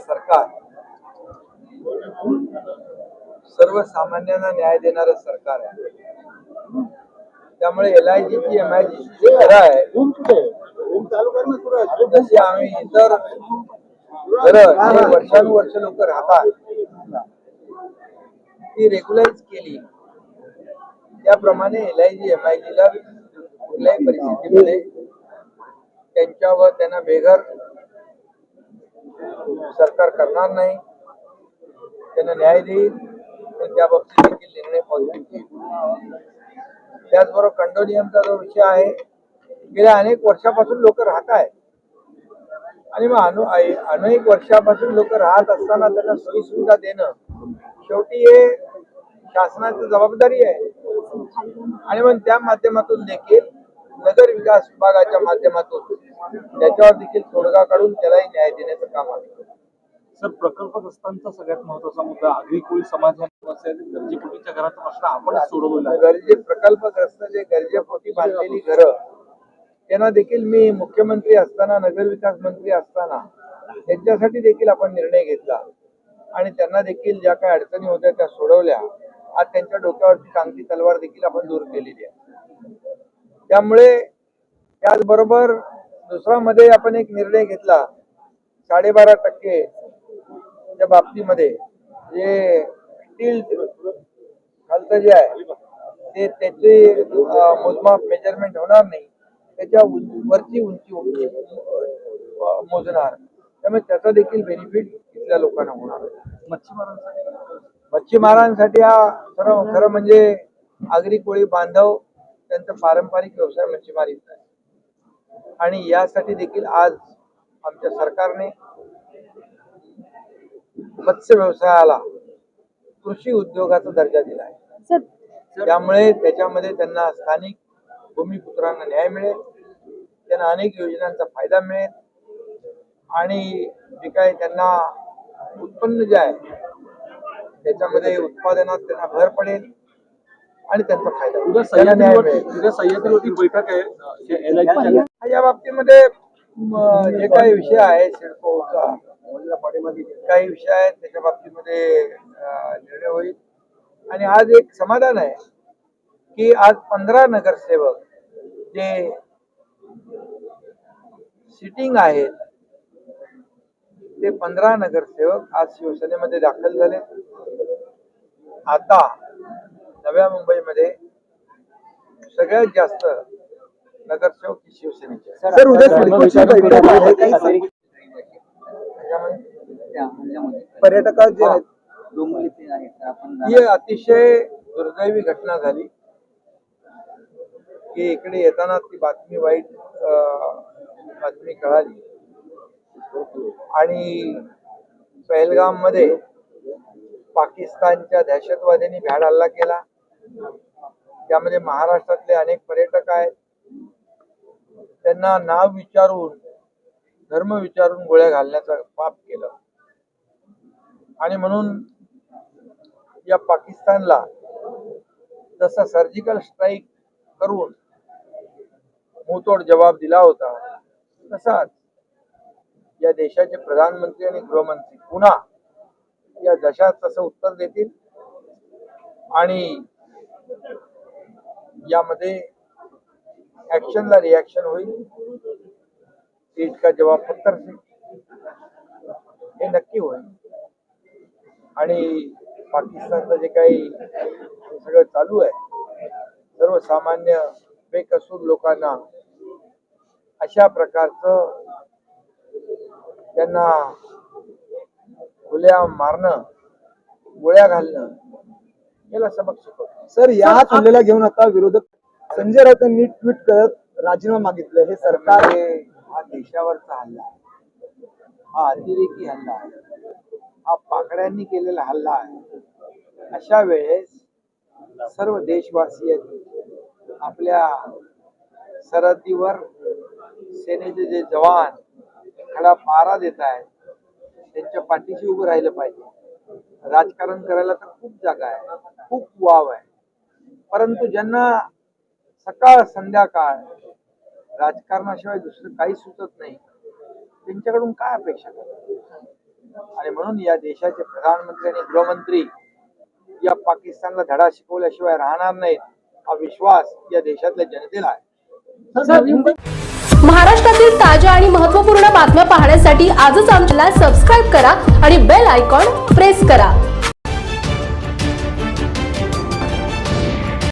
सरकार. सर्वसामान्यांना न्याय देणारं सरकार आहे. त्यामुळे एल आय जीची एम आय जीची घरं आहे जशी आम्ही इतर घरं जे वर्षानुवर्ष लोक राहतात ती रेग्युलाइज केली. त्याप्रमाणे L I G M I जीला कुठल्याही परिस्थितीमध्ये त्यांच्यावर त्यांना बेघर सरकार करणार नाही. त्यांना न्याय देईल आणि त्या बाबतीत देखील निर्णय पॉझिटिव्ह घेईल त्याचबरोबर कंडोनियमचा जो विषय आहे गेल्या अनेक वर्षापासून लोक राहत आहेत. आणि मग अनु अनेक वर्षापासून लोक राहत असताना त्यांना सोयी सुविधा देणं शेवटी हे शासनाची जबाबदारी आहे. आणि मग त्या माध्यमातून देखील नगर विकास विभागाच्या माध्यमातून त्याच्यावर देखील तोडगा काढून त्यालाही न्याय देण्याचं काम करू. सर प्रकल्पग्रस्तांचा सगळ्यात महत्त्वाचा मुद्दा आगरी कोळी समाज असेल गरजेपोटीच्या घराचा प्रश्न आपणच सोडवलेला आहे गरजे प्रकल्पग्रस्त जे गरजेपोटी बांधलेली घरं त्यांना देखील मी मुख्यमंत्री असताना नगरविकास मंत्री असताना त्यांच्यासाठी देखील आपण निर्णय घेतला. आणि त्यांना देखील ज्या काही अडचणी होत्या त्या सोडवल्या. आज त्यांच्या डोक्यावरची टांगती तलवार देखील आपण दूर केलेली आहे. त्यामुळे त्याचबरोबर दुसरा मध्ये आपण एक निर्णय घेतला साडेबारा टक्के च्या बाबतीमध्ये जे स्टील खालचं जे आहे ते त्याचे मोजमाप मेजरमेंट होणार नाही. त्याच्या वरची उंची मोजणार. त्यामुळे त्याचा देखील बेनिफिट इथल्या लोकांना होणार. मच्छीमारांसाठी मच्छीमारांसाठी हा खरं खरं म्हणजे आगरी कोळी बांधव त्यांचा पारंपरिक व्यवसाय मच्छीमारीचा आहे आणि यासाठी देखील आज आमच्या सरकारने मत्स्य व्यवसायाला कृषी उद्योगाचा दर्जा दिला आहे सर त्यामुळे त्याच्यामध्ये त्यांना स्थानिक भूमिपुत्रांना न्याय मिळेल त्यांना अनेक योजनांचा फायदा मिळेल आणि जे काही त्यांना उत्पन्न जे आहे त्याच्यामध्ये उत्पादनात त्यांना भर पडेल आणि त्यांचा फायदा. उद्या सह्याद्रीवरती मिळेल उद्या सह्याद्रीवरती बैठक आहे या बाबतीमध्ये जे काही विषय आहे सिडकोचा काही विषय आहेत त्याच्या बाबतीमध्ये निर्णय होईल. आणि आज एक समाधान आहे की आज पंधरा नगरसेवक जे सिटिंग आहेत ते पंधरा नगरसेवक आज शिवसेनेमध्ये दाखल झाले. आता नव्या मुंबईमध्ये सगळ्यात जास्त नगरसेवक शिवसेनेचे? आहेत. सर उद्या सिडकोची बैठक आहे काही सं- त्याच्यामुळे पर्यटक जे आहेत. ही अतिशय दुर्दैवी घटना झाली. की इकडे येताना ती बातमी वाईट अं, बातमी कळाली. आणि पहलगाममध्ये पाकिस्तानच्या दहशतवाद्यांनी भ्याड हल्ला केला. त्यामध्ये महाराष्ट्रातले अनेक पर्यटक आहेत. त्यांना नाव विचारून धर्म विचारून गोळ्या घालण्याचा पाप केलं. आणि म्हणून या पाकिस्तानला जसा सर्जिकल स्ट्राईक करून मुतोड जवाब दिला होता तसाच या देशाचे प्रधानमंत्री आणि गृहमंत्री पुन्हा या दशात तसं उत्तर देतील. आणि यामध्ये ऍक्शनला रिॲक्शन होईल. ईट का जवाब पत्थर से हे नक्की होईल. आणि पाकिस्तानचं जे काही हे सगळं चालू आहे सर्वसामान्य बेकसूर लोकांना अशा प्रकारचं त्यांना खुल्या मारणं गोळ्या घालणं याला सबक शिकवतो. सर या हल्ल्याला घेऊन आता विरोधक संजय राऊतांनी ट्विट करत राजीनामा मागितलं. हे सरकार हे हा देशावरचा हल्ला आहे. हा अतिरेकी हल्ला आहे. हा पाकड्यांनी केलेला हल्ला आहे. अशा वेळेस सर्व देशवासी आपल्या सरहद्दीवर सेनेचे जे जवान खडा पारा देत आहेत त्यांच्या पाठीशी उभं राहिलं पाहिजे. राजकारण करायला तर खूप जागा आहे. खूप वाव आहे. परंतु ज्यांना सकाळ संध्याकाळ. राजकारणाशिवाय दुसरं काही सुचत नाही. त्यांच्याकडून काय अपेक्षा करतात? आणि म्हणून या देशाचे प्रधानमंत्री आणि गृहमंत्री या पाकिस्तानला धडा शिकवल्याशिवाय राहणार नाहीत हा विश्वास या देशातल्या जनतेला आहे. महाराष्ट्रातील ताज्या आणि महत्त्वपूर्ण बातम्या पाहण्यासाठी आजच आमच्याला सबस्क्राईब करा आणि बेल आयकॉन प्रेस करा.